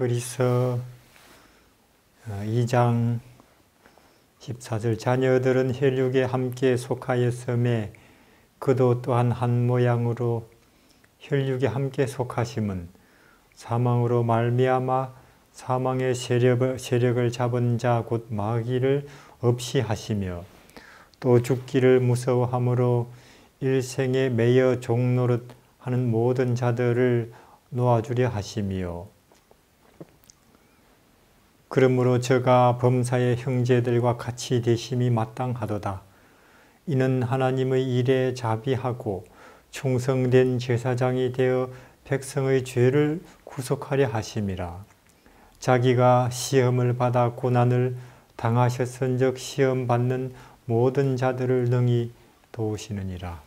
히브리서 2장 어, 14절 자녀들은 혈육에 함께 속하였음에 그도 또한 한 모양으로 혈육에 함께 속하심은 사망으로 말미암아 사망의 세력을, 세력을 잡은 자 곧 마귀를 없이 하시며 또 죽기를 무서워함으로 일생에 매여 종노릇 하는 모든 자들을 놓아주려 하시며 그러므로 저가 범사의 형제들과 같이 되심이 마땅하도다. 이는 하나님의 일에 자비하고 충성된 제사장이 되어 백성의 죄를 구속하려 하심이라. 자기가 시험을 받아 고난을 당하셨은즉 시험 받는 모든 자들을 능히 도우시느니라.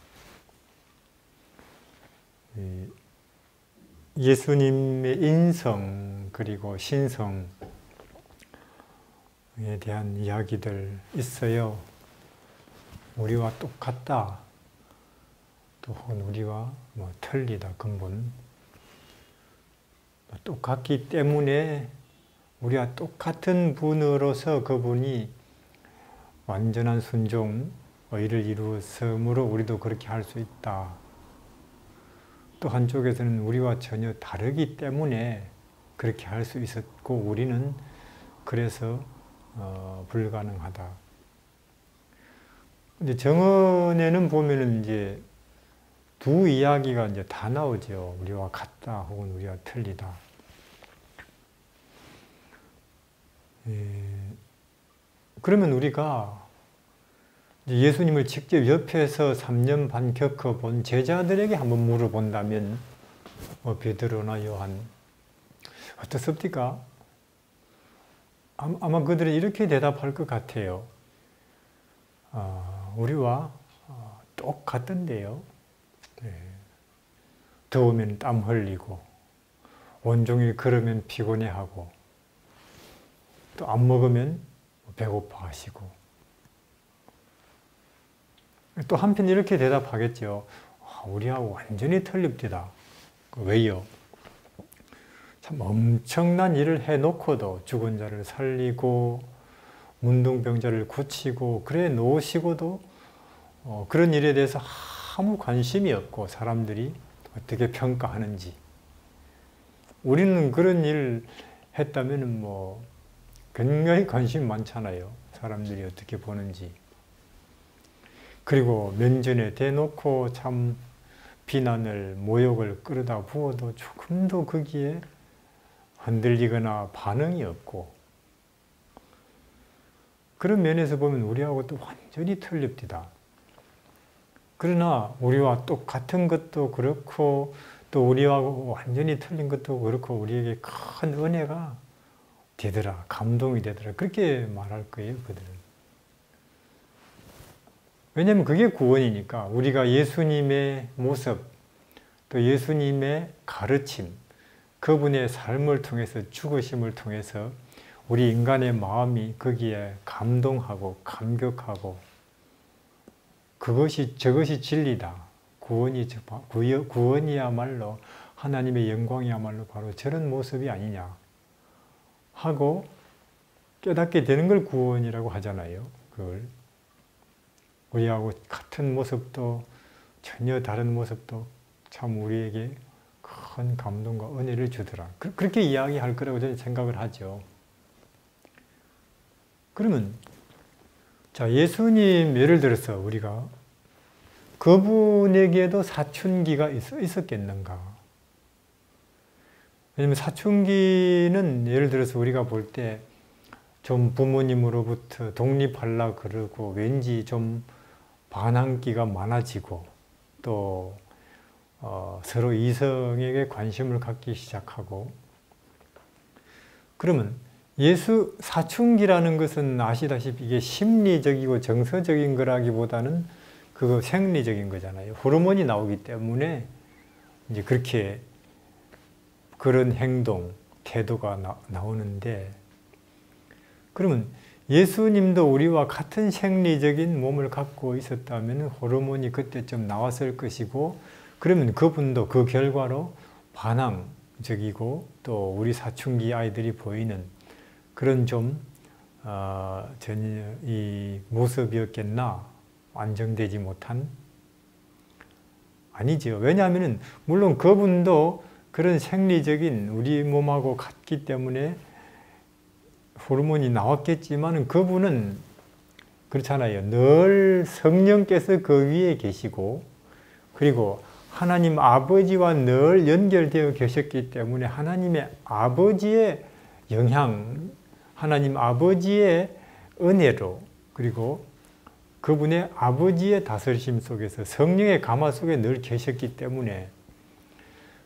예수님의 인성 그리고 신성 에 대한 이야기들 있어요. 우리와 똑같다. 또 혹은 우리와 뭐 틀리다 근본. 똑같기 때문에 우리와 똑같은 분으로서 그분이 완전한 순종, 의를 이루었으므로 우리도 그렇게 할 수 있다. 또 한쪽에서는 우리와 전혀 다르기 때문에 그렇게 할 수 있었고 우리는 그래서 어, 불가능하다. 근데 정언에는 보면은 이제 두 이야기가 이제 다 나오죠. 우리와 같다 혹은 우리와 틀리다. 예, 그러면 우리가 예수님을 직접 옆에서 3년 반 겪어본 제자들에게 한번 물어본다면 뭐 베드로나 요한 어떻습니까? 아마 그들은 이렇게 대답할 것 같아요. 어, 우리와 어, 똑같던데요. 네. 더우면 땀 흘리고 온종일 걸으면 피곤해하고 또 안 먹으면 배고파 하시고 또 한편 이렇게 대답하겠죠. 아, 우리하고 완전히 틀립니다. 왜요? 참 엄청난 일을 해놓고도 죽은 자를 살리고 문둥병자를 고치고 그래 놓으시고도 어, 그런 일에 대해서 아무 관심이 없고 사람들이 어떻게 평가하는지 우리는 그런 일 했다면 뭐 굉장히 관심 많잖아요. 사람들이 어떻게 보는지. 그리고 면전에 대놓고 참 비난을, 모욕을 끌어다 부어도 조금도 거기에 흔들리거나 반응이 없고 그런 면에서 보면 우리하고 또 완전히 틀립니다. 그러나 우리와 똑같은 것도 그렇고 또 우리하고 완전히 틀린 것도 그렇고 우리에게 큰 은혜가 되더라, 감동이 되더라 그렇게 말할 거예요 그들은. 왜냐하면 그게 구원이니까 우리가 예수님의 모습 또 예수님의 가르침 그분의 삶을 통해서 죽으심을 통해서 우리 인간의 마음이 거기에 감동하고 감격하고 그것이 저것이 진리다. 구원이 구원이야말로 하나님의 영광이야말로 바로 저런 모습이 아니냐 하고 깨닫게 되는 걸 구원이라고 하잖아요. 그걸 우리하고 같은 모습도 전혀 다른 모습도 참 우리에게 큰 감동과 은혜를 주더라. 그, 그렇게 이야기할 거라고 저는 생각을 하죠. 그러면 자 예수님 예를 들어서 우리가 그분에게도 사춘기가 있, 었 겠는가 왜냐면 사춘기는 예를 들어서 우리가 볼 때 좀 부모님으로부터 독립하려 그러고 왠지 좀 반항기가 많아지고 또 어, 서로 이성에게 관심을 갖기 시작하고 그러면 예수 사춘기라는 것은 아시다시피 이게 심리적이고 정서적인 거라기보다는 그거 생리적인 거잖아요. 호르몬이 나오기 때문에 이제 그렇게 그런 행동, 태도가 나, 나오는데 그러면 예수님도 우리와 같은 생리적인 몸을 갖고 있었다면 호르몬이 그때쯤 나왔을 것이고 그러면 그분도 그 결과로 반항, 적이고 또 우리 사춘기 아이들이 보이는 그런 좀 어, 이 모습이었겠나 완성되지 못한 아니죠. 왜냐하면 물론 그분도 그런 생리적인 우리 몸하고 같기 때문에 호르몬이 나왔겠지만 그분은 그렇잖아요. 늘 성령께서 그 위에 계시고 그리고 하나님 아버지와 늘 연결되어 계셨기 때문에 하나님의 아버지의 영향, 하나님 아버지의 은혜로 그리고 그분의 아버지의 다스리심 속에서 성령의 가마 속에 늘 계셨기 때문에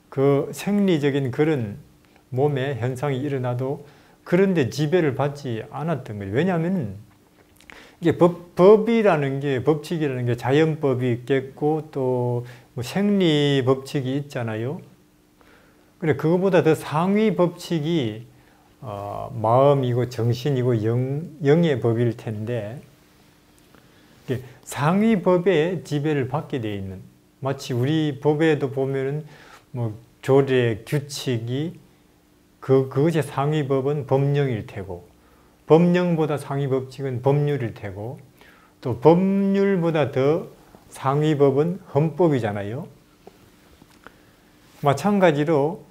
그 생리적인 그런 몸의 현상이 일어나도 그런데 지배를 받지 않았던 거예요. 왜냐하면 이게 법, 법이라는 게 법칙이라는 게 자연법이 있겠고 또 뭐 생리 법칙이 있잖아요. 그래 그거보다 더 상위 법칙이 어, 마음이고 정신이고 영, 영의 법일 텐데 상위 법의 지배를 받게 되어 있는 마치 우리 법에도 보면은 뭐 조례 규칙이 그 그것의 상위 법은 법령일 테고 법령보다 상위 법칙은 법률일 테고 또 법률보다 더 상위 법은 헌법이잖아요. 마찬가지로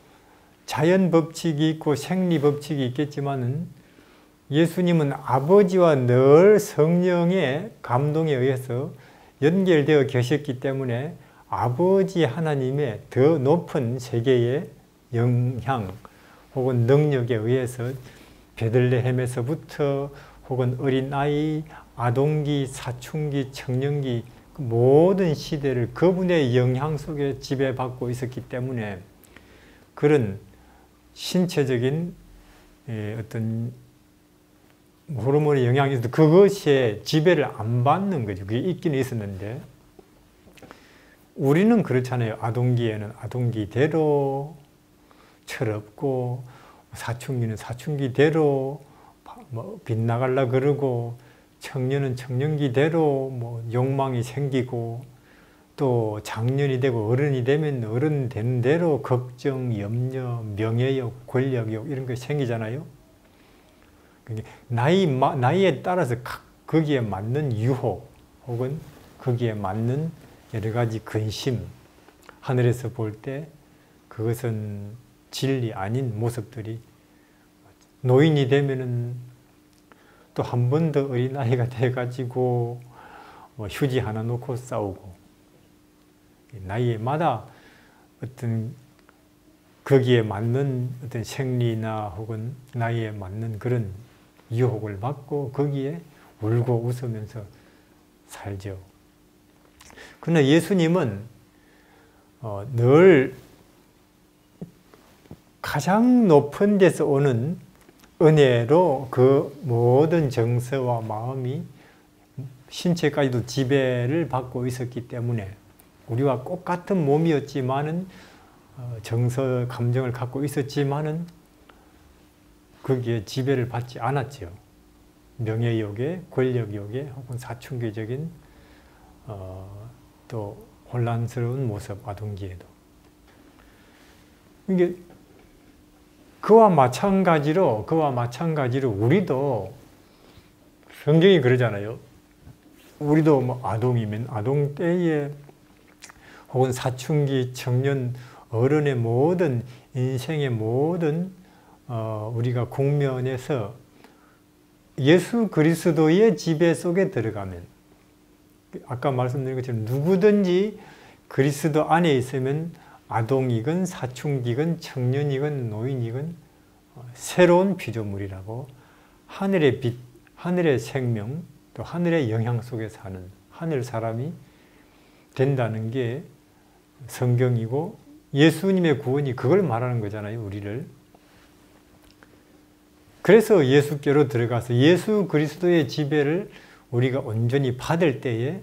자연 법칙이 있고 생리 법칙이 있겠지만은 예수님은 아버지와 늘 성령의 감동에 의해서 연결되어 계셨기 때문에 아버지 하나님의 더 높은 세계의 영향 혹은 능력에 의해서 베들레헴에서부터 혹은 어린아이, 아동기, 사춘기, 청년기 그 모든 시대를 그분의 영향 속에 지배받고 있었기 때문에 그런 신체적인 예, 어떤 호르몬의 영향이 있어도 그것에 지배를 안 받는 거죠. 그게 있기는 있었는데 우리는 그렇잖아요. 아동기에는 아동기대로 철없고 사춘기는 사춘기대로 뭐 빗나갈라 그러고 청년은 청년기대로 뭐 욕망이 생기고 또 장년이 되고 어른이 되면 어른 되는 대로 걱정, 염려, 명예욕, 권력욕 이런 게 생기잖아요. 나이, 나이에 따라서 거기에 맞는 유혹 혹은 거기에 맞는 여러 가지 근심 하늘에서 볼 때 그것은 진리 아닌 모습들이 노인이 되면은 또 한 번 더 어린아이가 돼가지고 뭐 휴지 하나 놓고 싸우고 나이에마다 어떤 거기에 맞는 어떤 생리나 혹은 나이에 맞는 그런 유혹을 받고 거기에 울고 웃으면서 살죠. 그러나 예수님은 어, 늘 가장 높은 데서 오는 은혜로 그 모든 정서와 마음이 신체까지도 지배를 받고 있었기 때문에 우리와 똑같은 몸이었지만은 어, 정서, 감정을 갖고 있었지만은 거기에 지배를 받지 않았죠. 명예욕에, 권력욕에 혹은 사춘기적인 어, 또 혼란스러운 모습, 아동기에도. 이게 그와 마찬가지로 그와 마찬가지로 우리도 성경이 그러잖아요. 우리도 뭐 아동이면 아동 때에 혹은 사춘기, 청년, 어른의 모든 인생의 모든 어, 우리가 국면에서 예수 그리스도의 지배 속에 들어가면 아까 말씀드린 것처럼 누구든지 그리스도 안에 있으면 아동이건 사춘기건 청년이건 노인이건 어, 새로운 피조물이라고 하늘의 빛, 하늘의 생명, 또 하늘의 영향 속에 사는 하늘 사람이 된다는 게 성경이고 예수님의 구원이 그걸 말하는 거잖아요, 우리를. 그래서 예수께로 들어가서 예수 그리스도의 지배를 우리가 온전히 받을 때에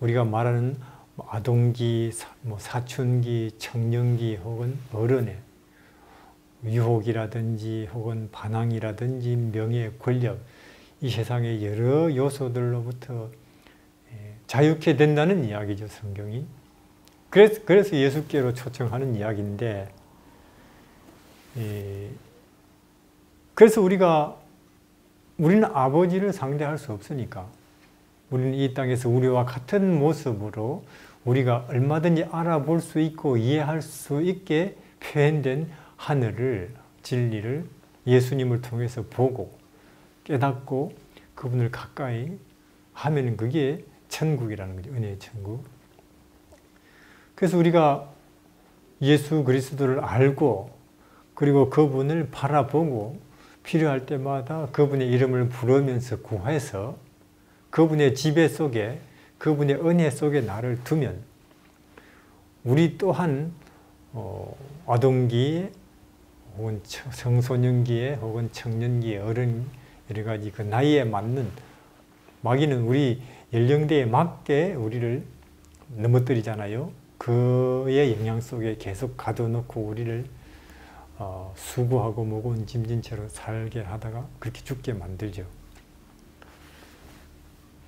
우리가 말하는 뭐 아동기, 뭐 사춘기, 청년기 혹은 어른의 유혹이라든지 혹은 반항이라든지 명예, 권력 이 세상의 여러 요소들로부터 예, 자유케 된다는 이야기죠 성경이. 그래서, 그래서 예수께로 초청하는 이야기인데 예, 그래서 우리가 우리는 아버지를 상대할 수 없으니까 우리는 이 땅에서 우리와 같은 모습으로 우리가 얼마든지 알아볼 수 있고 이해할 수 있게 표현된 하늘을 진리를 예수님을 통해서 보고 깨닫고 그분을 가까이 하면 그게 천국이라는 거죠. 은혜의 천국. 그래서 우리가 예수 그리스도를 알고 그리고 그분을 바라보고 필요할 때마다 그분의 이름을 부르면서 구해서 그분의 지배 속에 그분의 은혜 속에 나를 두면 우리 또한 어, 아동기에 혹은 청소년기에 혹은 청년기에 어른 여러 가지 그 나이에 맞는 마귀는 우리 연령대에 맞게 우리를 넘어뜨리잖아요. 그의 영향 속에 계속 가둬놓고 우리를 어, 수고하고 무거운 짐진 채로 살게 하다가 그렇게 죽게 만들죠.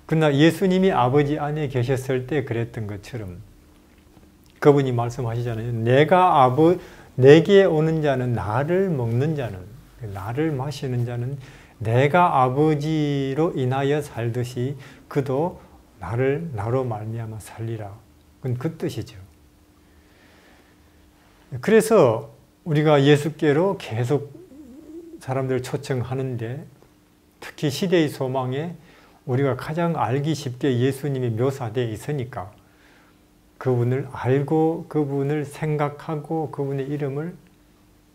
그러나 예수님이 아버지 안에 계셨을 때 그랬던 것처럼 그분이 말씀하시잖아요. 내가 아버 내게 오는 자는 나를 먹는 자는 나를 마시는 자는 내가 아버지로 인하여 살듯이 그도 나를 나로 말미암아 살리라. 그건 그 뜻이죠. 그래서 우리가 예수께로 계속 사람들을 초청하는데 특히 시대의 소망에 우리가 가장 알기 쉽게 예수님이 묘사되어 있으니까 그분을 알고 그분을 생각하고 그분의 이름을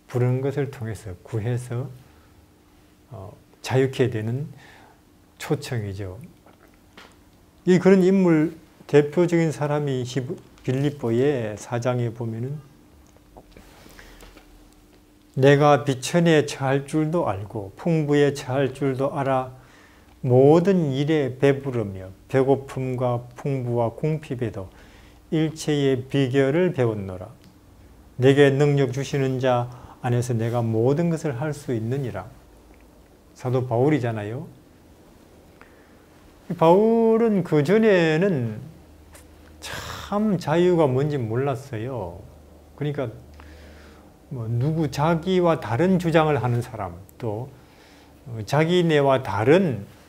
부르는 것을 통해서 구해서 어, 자유케 되는 초청이죠. 이 그런 인물 대표적인 사람이 빌립보의 사장에 보면은 내가 비천에 처할 줄도 알고 풍부에 처할 줄도 알아 모든 일에 배부르며 배고픔과 풍부와 궁핍에도 일체의 비결을 배웠노라. 내게 능력 주시는 자 안에서 내가 모든 것을 할 수 있느니라. 사도 바울이잖아요. 바울은 그 전에는 참 자유가 뭔지 몰랐어요. 그러니까 뭐 누구 자기와 다른 주장을 하는 사람 또 자기네와 다른 어,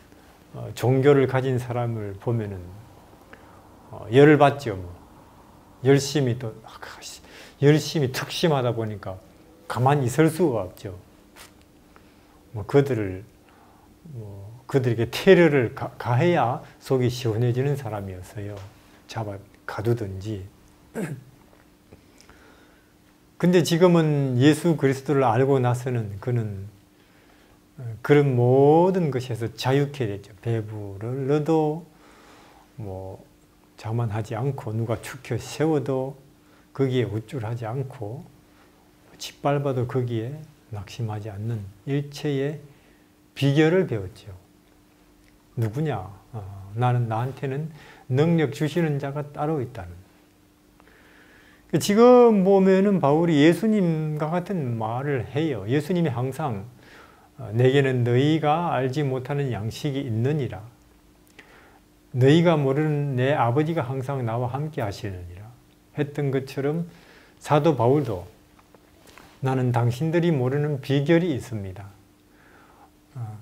종교를 가진 사람을 보면은 어, 열을 받죠. 뭐. 열심히 또 아, 열심히 특심하다 보니까 가만히 있을 수가 없죠. 뭐 그들을 뭐 그들에게 테러를 가, 해야 속이 시원해지는 사람이었어요. 잡아 가두든지. 근데 지금은 예수 그리스도를 알고 나서는 그는 그런 모든 것에서 자유케 되죠. 배부를러도 뭐 자만하지 않고 누가 축혀 세워도 거기에 우쭐하지 않고 짓밟아도 거기에 낙심하지 않는 일체의 비결을 배웠죠. 누구냐? 어, 나는 나한테는 능력 주시는 자가 따로 있다는. 지금 보면은 바울이 예수님과 같은 말을 해요. 예수님이 항상 어, 내게는 너희가 알지 못하는 양식이 있느니라. 너희가 모르는 내 아버지가 항상 나와 함께 하시느니라. 했던 것처럼 사도 바울도 나는 당신들이 모르는 비결이 있습니다. 어,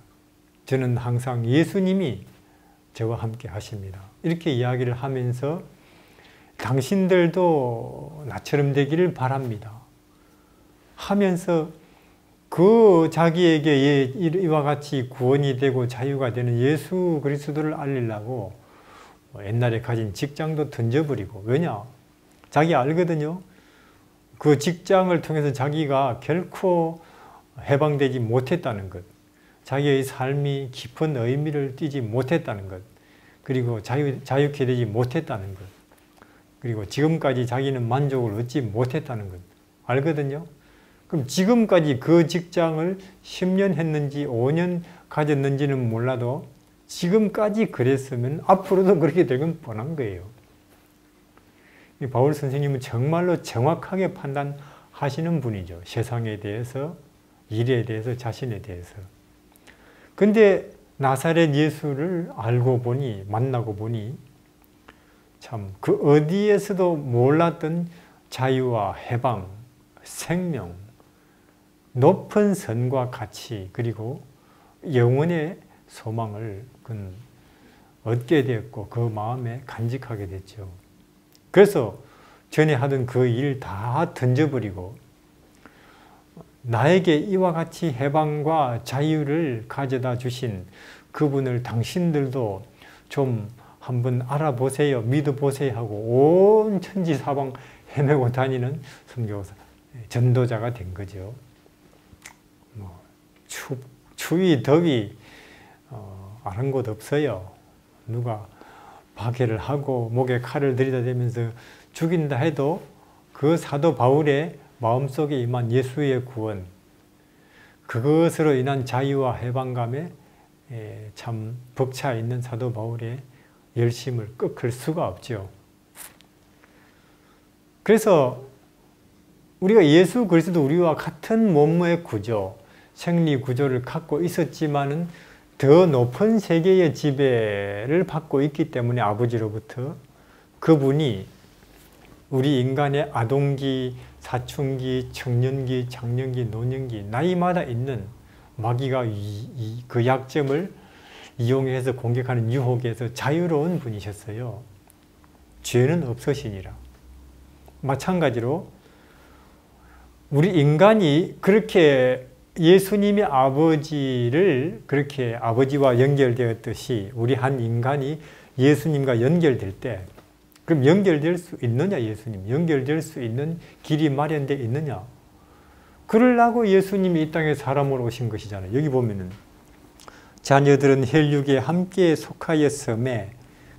저는 항상 예수님이 저와 함께 하십니다. 이렇게 이야기를 하면서 당신들도 나처럼 되기를 바랍니다. 하면서 그 자기에게 이와 같이 구원이 되고 자유가 되는 예수 그리스도를 알리려고 옛날에 가진 직장도 던져버리고 왜냐? 자기 알거든요. 그 직장을 통해서 자기가 결코 해방되지 못했다는 것. 자기의 삶이 깊은 의미를 띠지 못했다는 것. 그리고 자유, 자유케 되지 못했다는 것. 그리고 지금까지 자기는 만족을 얻지 못했다는 것. 알거든요. 그럼 지금까지 그 직장을 10년 했는지 5년 가졌는지는 몰라도 지금까지 그랬으면 앞으로도 그렇게 될건 뻔한 거예요. 바울 선생님은 정말로 정확하게 판단하시는 분이죠. 세상에 대해서, 일에 대해서, 자신에 대해서. 근데 나사렛 예수를 알고 보니, 만나고 보니 참 그 어디에서도 몰랐던 자유와 해방, 생명, 높은 선과 가치 그리고 영원의 소망을 얻게 되었고 그 마음에 간직하게 됐죠. 그래서 전에 하던 그 일 다 던져버리고 나에게 이와 같이 해방과 자유를 가져다 주신 그분을 당신들도 좀 한번 알아보세요. 믿어보세요 하고 온 천지사방 헤매고 다니는 선교사, 전도자가 된 거죠. 뭐 추, 추위, 더위 어, 아는 없어요. 누가 박해를 하고 목에 칼을 들이다대면서 죽인다 해도 그 사도 바울의 마음속에 임한 예수의 구원 그것으로 인한 자유와 해방감에 참 벅차 있는 사도 바울의 열심을 꺾을 수가 없죠. 그래서 우리가 예수 그리스도 우리와 같은 몸의 구조, 생리 구조를 갖고 있었지만은 더 높은 세계의 지배를 받고 있기 때문에 아버지로부터 그분이 우리 인간의 아동기, 사춘기, 청년기, 장년기, 노년기 나이마다 있는 마귀가 이, 이, 그 약점을 이용해서 공격하는 유혹에서 자유로운 분이셨어요. 죄는 없으시니라. 마찬가지로 우리 인간이 그렇게 예수님의 아버지를 그렇게 아버지와 연결되었듯이 우리 한 인간이 예수님과 연결될 때 그럼 연결될 수 있느냐 예수님? 연결될 수 있는 길이 마련되어 있느냐? 그러려고 예수님이 이 땅에 사람으로 오신 것이잖아요. 여기 보면은 자녀들은 혈육에 함께 속하였음에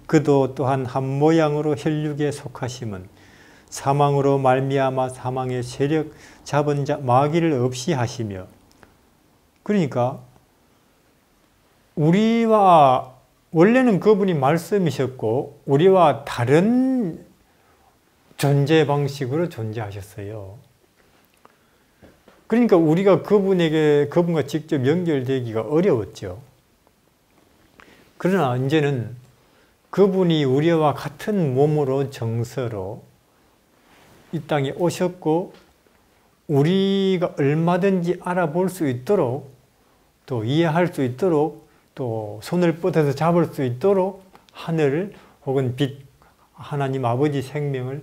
그도 또한 한 모양으로 혈육에 속하심은 사망으로 말미암아 사망의 세력 잡은 자 마귀를 없이 하시며 그러니까 우리와 원래는 그분이 말씀이셨고 우리와 다른 존재 방식으로 존재하셨어요. 그러니까 우리가 그분에게 그분과 직접 연결되기가 어려웠죠. 그러나 이제는 그분이 우리와 같은 몸으로 정서로 이 땅에 오셨고 우리가 얼마든지 알아볼 수 있도록 또 이해할 수 있도록 또 손을 뻗어서 잡을 수 있도록 하늘 혹은 빛 하나님 아버지 생명을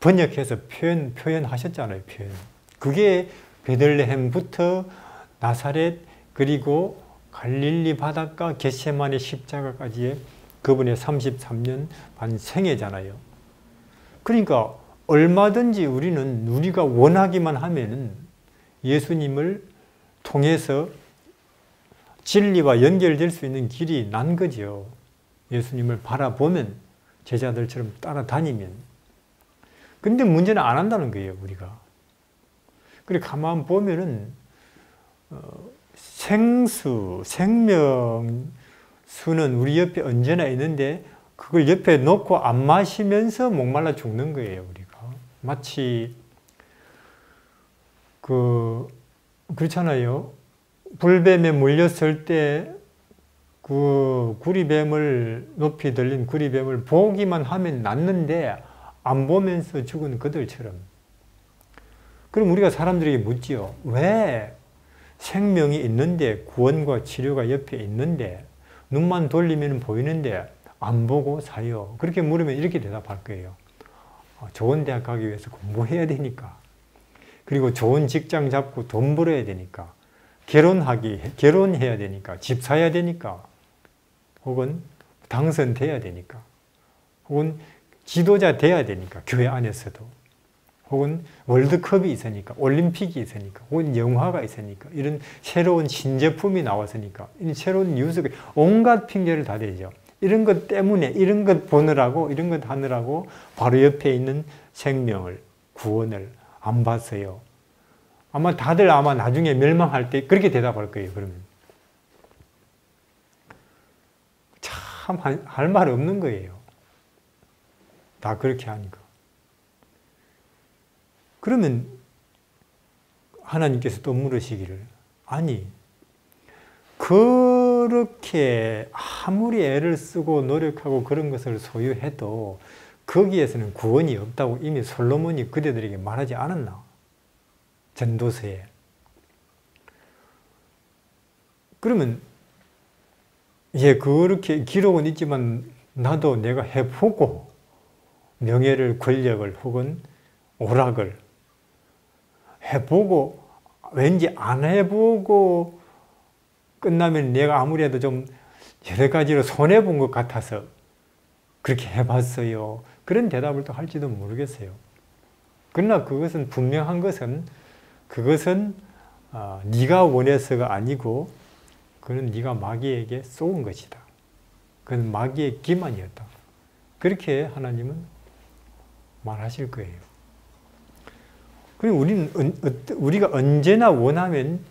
번역해서 표현, 표현하셨잖아요. 표현. 그게 베들레헴부터 나사렛 그리고 갈릴리 바닷가 겟세만의 십자가까지의 그분의 33년 반 생애잖아요. 그러니까 얼마든지 우리는 우리가 원하기만 하면 예수님을 통해서 진리와 연결될 수 있는 길이 난 거죠. 예수님을 바라보면 제자들처럼 따라다니면. 근데 문제는 안 한다는 거예요, 우리가. 그래 가만 보면은 어, 생수, 생명 수는 우리 옆에 언제나 있는데 그걸 옆에 놓고 안 마시면서 목말라 죽는 거예요, 우리가. 마치 그 그렇잖아요. 불뱀에 물렸을 때 그 구리뱀을 높이 들린 구리뱀을 보기만 하면 낫는데 안 보면서 죽은 그들처럼 그럼 우리가 사람들에게 묻지요. 왜 생명이 있는데 구원과 치료가 옆에 있는데 눈만 돌리면 보이는데 안 보고 사요. 그렇게 물으면 이렇게 대답할 거예요. 어, 좋은 대학 가기 위해서 공부해야 되니까. 그리고 좋은 직장 잡고 돈 벌어야 되니까. 결혼하기, 결혼해야 되니까, 집 사야 되니까, 혹은 당선돼야 되니까, 혹은 지도자 돼야 되니까, 교회 안에서도, 혹은 월드컵이 있으니까, 올림픽이 있으니까, 혹은 영화가 있으니까, 이런 새로운 신제품이 나왔으니까, 새로운 뉴스가 온갖 핑계를 다 대죠. 이런 것 때문에, 이런 것 보느라고, 이런 것 하느라고 바로 옆에 있는 생명을, 구원을 안 봤어요. 아마 다들 아마 나중에 멸망할 때 그렇게 대답할 거예요. 그러면 참 할 말 없는 거예요. 다 그렇게 하니까. 그러면 하나님께서 또 물으시기를 아니 그렇게 아무리 애를 쓰고 노력하고 그런 것을 소유해도 거기에서는 구원이 없다고 이미 솔로몬이 그대들에게 말하지 않았나? 전도서에 그러면 예 그렇게 기록은 있지만 나도 내가 해보고 명예를 권력을 혹은 오락을 해보고 왠지 안 해보고 끝나면 내가 아무래도 좀 여러 가지로 손해본 것 같아서 그렇게 해봤어요. 그런 대답을 또 할지도 모르겠어요. 그러나 그것은 분명한 것은 그것은 아, 네가 원해서가 아니고 그는 네가 마귀에게 쏘은 것이다. 그건 마귀의 기만이었다. 그렇게 하나님은 말하실 거예요. 그리고 우리는 우리가 언제나 원하면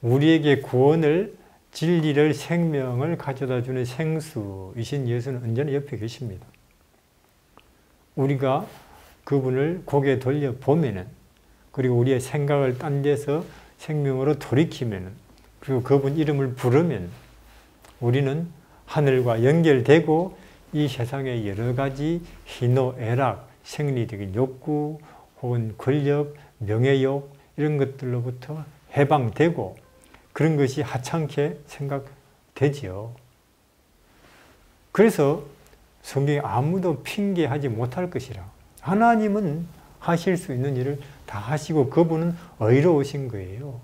우리에게 구원을 진리를 생명을 가져다 주는 생수이신 예수는 언제나 옆에 계십니다. 우리가 그분을 고개 돌려 보면은 그리고 우리의 생각을 딴 데서 생명으로 돌이키면은 그리고 그분 이름을 부르면 우리는 하늘과 연결되고 이 세상의 여러 가지 희노애락, 생리적인 욕구 혹은 권력, 명예욕 이런 것들로부터 해방되고 그런 것이 하찮게 생각되지요. 그래서 성경에 아무도 핑계하지 못할 것이라. 하나님은 하실 수 있는 일을 다 하시고 그분은 의로우신 거예요.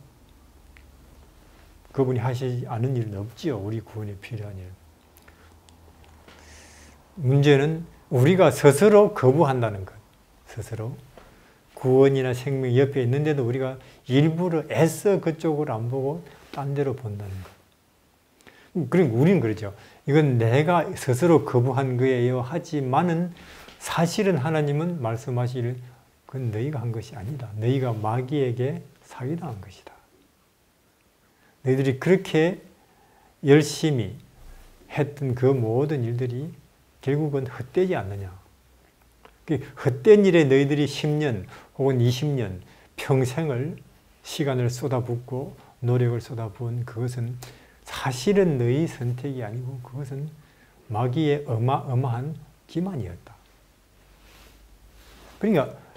그분이 하시지 않은 일은 없지요. 우리 구원에 필요한 일. 문제는 우리가 스스로 거부한다는 것. 스스로. 구원이나 생명 옆에 있는데도 우리가 일부러 애써 그쪽으로 안 보고 딴 데로 본다는 것. 그럼 우리는 그러죠. 이건 내가 스스로 거부한 거예요. 하지만은 사실은 하나님은 말씀하시길 그건 너희가 한 것이 아니다. 너희가 마귀에게 사기당한 것이다. 너희들이 그렇게 열심히 했던 그 모든 일들이 결국은 헛되지 않느냐. 그 헛된 일에 너희들이 10년 혹은 20년 평생을 시간을 쏟아붓고 노력을 쏟아부은 그것은 사실은 너희 선택이 아니고 그것은 마귀의 어마어마한 기만이었다. 그러니까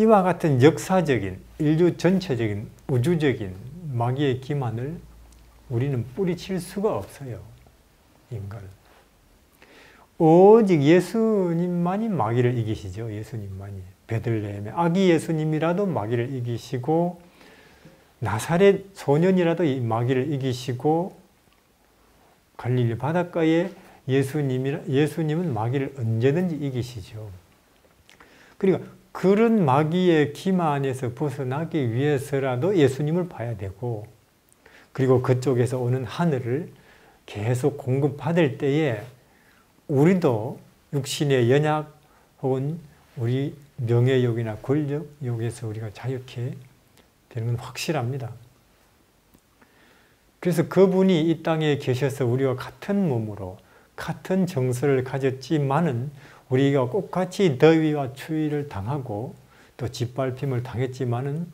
이와 같은 역사적인 인류 전체적인 우주적인 마귀의 기만을 우리는 뿌리칠 수가 없어요. 인간은. 오직 예수님만이 마귀를 이기시죠. 예수님만이. 베들레헴의 아기 예수님이라도 마귀를 이기시고 나사렛 소년이라도 이 마귀를 이기시고 갈릴리 바닷가에 예수님이 예수님은 마귀를 언제든지 이기시죠. 그러니까 그런 마귀의 기만에서 벗어나기 위해서라도 예수님을 봐야 되고 그리고 그쪽에서 오는 하늘을 계속 공급받을 때에 우리도 육신의 연약 혹은 우리 명예욕이나 권력 욕에서 우리가 자유케 되는 건 확실합니다. 그래서 그분이 이 땅에 계셔서 우리와 같은 몸으로 같은 정서를 가졌지만은 우리가 똑같이 더위와 추위를 당하고 또 짓밟힘을 당했지만은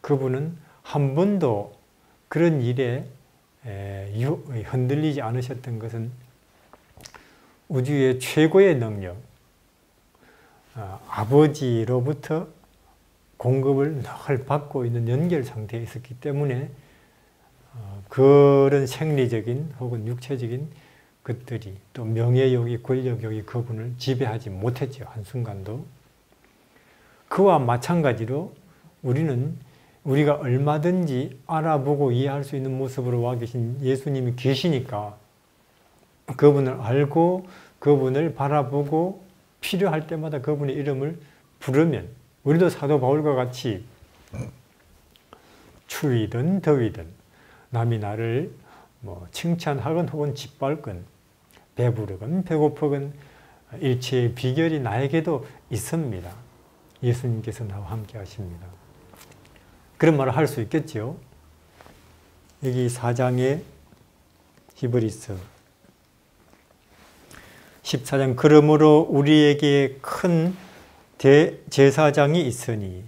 그분은 한 번도 그런 일에 흔들리지 않으셨던 것은 우주의 최고의 능력, 아, 아버지로부터 공급을 늘 받고 있는 연결 상태에 있었기 때문에 어, 그런 생리적인 혹은 육체적인 것들이 또 명예욕이 권력욕이 그분을 지배하지 못했죠. 한순간도. 그와 마찬가지로 우리는 우리가 얼마든지 알아보고 이해할 수 있는 모습으로 와 계신 예수님이 계시니까 그분을 알고 그분을 바라보고 필요할 때마다 그분의 이름을 부르면 우리도 사도 바울과 같이 추위든 더위든 남이 나를 뭐 칭찬하건 혹은 짓밟건 배부르건 배고프건 일체의 비결이 나에게도 있습니다. 예수님께서 나와 함께 하십니다. 그런 말을 할 수 있겠죠. 여기 4장의 히브리서 14장 그러므로 우리에게 큰 대제사장이 있으니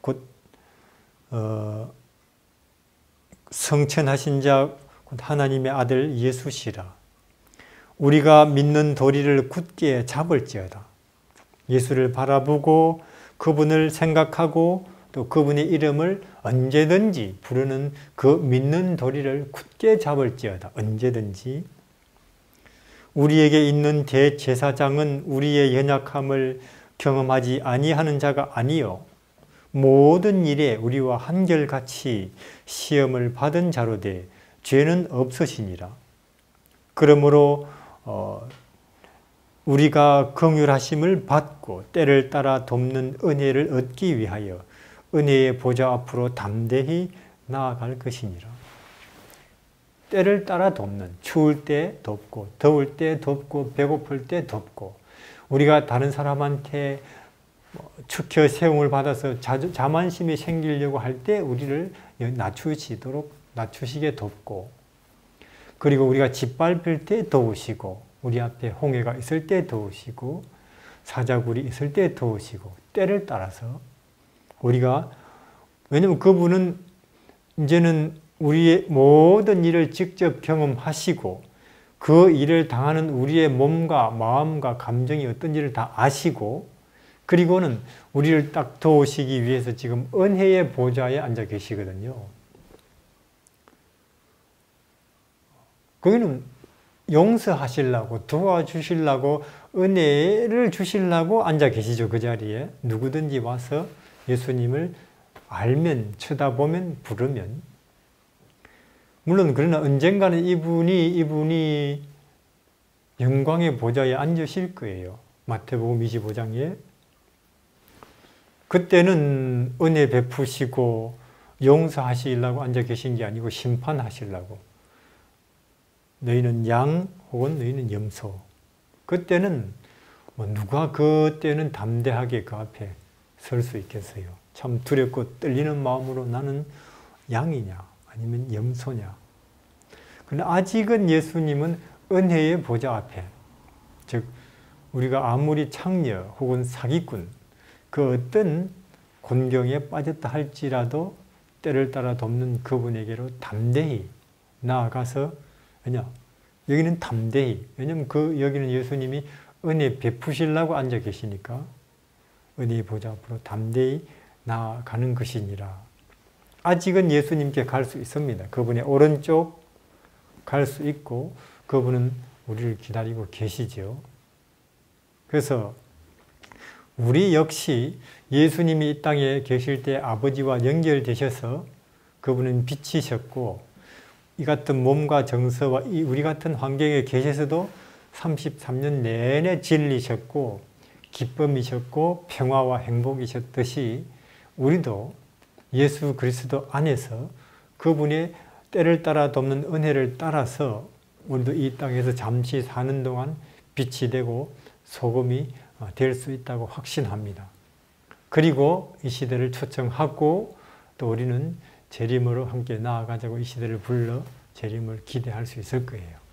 곧 어, 성천하신 자 하나님의 아들 예수시라 우리가 믿는 도리를 굳게 잡을지어다 예수를 바라보고 그분을 생각하고 또 그분의 이름을 언제든지 부르는 그 믿는 도리를 굳게 잡을지어다. 언제든지 우리에게 있는 대제사장은 우리의 연약함을 경험하지 아니하는 자가 아니요 모든 일에 우리와 한결같이 시험을 받은 자로 돼 죄는 없으시니라. 그러므로 어, 우리가 긍휼하심을 받고 때를 따라 돕는 은혜를 얻기 위하여 은혜의 보좌 앞으로 담대히 나아갈 것이니라. 때를 따라 돕는 추울 때 돕고 더울 때 돕고 배고플 때 돕고 우리가 다른 사람한테 축혀 뭐 세움을 받아서 자만심이 생기려고 할 때 우리를 낮추시도록 낮추시게 돕고 그리고 우리가 짓밟힐 때 도우시고 우리 앞에 홍해가 있을 때 도우시고 사자굴이 있을 때 도우시고 때를 따라서 우리가 왜냐면 그분은 이제는 우리의 모든 일을 직접 경험하시고 그 일을 당하는 우리의 몸과 마음과 감정이 어떤지를 다 아시고 그리고는 우리를 딱 도우시기 위해서 지금 은혜의 보좌에 앉아 계시거든요. 거기는 용서하시려고 도와주시려고 은혜를 주시려고 앉아 계시죠. 그 자리에 누구든지 와서 예수님을 알면 쳐다보면 부르면 물론 그러나 언젠가는 이분이 이분이 영광의 보좌에 앉으실 거예요. 마태복음 25장에 그때는 은혜 베푸시고 용서하시려고 앉아 계신 게 아니고 심판하시려고 너희는 양 혹은 너희는 염소. 그때는 뭐 누가 그때는 담대하게 그 앞에 설 수 있겠어요? 참 두렵고 떨리는 마음으로 나는 양이냐 아니면 염소냐? 그런데 아직은 예수님은 은혜의 보좌 앞에 즉 우리가 아무리 창녀 혹은 사기꾼 그 어떤 곤경에 빠졌다 할지라도 때를 따라 돕는 그분에게로 담대히 나아가서 왜냐 여기는 담대히 왜냐면 그 여기는 예수님이 은혜 베푸시려고 앉아 계시니까 은혜 보좌 앞으로 담대히 나아가는 것이니라 아직은 예수님께 갈 수 있습니다. 그분의 오른쪽 갈 수 있고 그분은 우리를 기다리고 계시죠. 그래서 우리 역시 예수님이 이 땅에 계실 때 아버지와 연결되셔서 그분은 빛이셨고 이 같은 몸과 정서와 이 우리 같은 환경에 계셔서도 33년 내내 진리셨고 기쁨이셨고 평화와 행복이셨듯이 우리도 예수 그리스도 안에서 그분의 때를 따라 돕는 은혜를 따라서 우리도 이 땅에서 잠시 사는 동안 빛이 되고 소금이 어, 될수 있다고 확신합니다. 그리고 이 시대를 초청하고 또 우리는 재림으로 함께 나아가자고 이 시대를 불러 재림을 기대할 수 있을 거예요.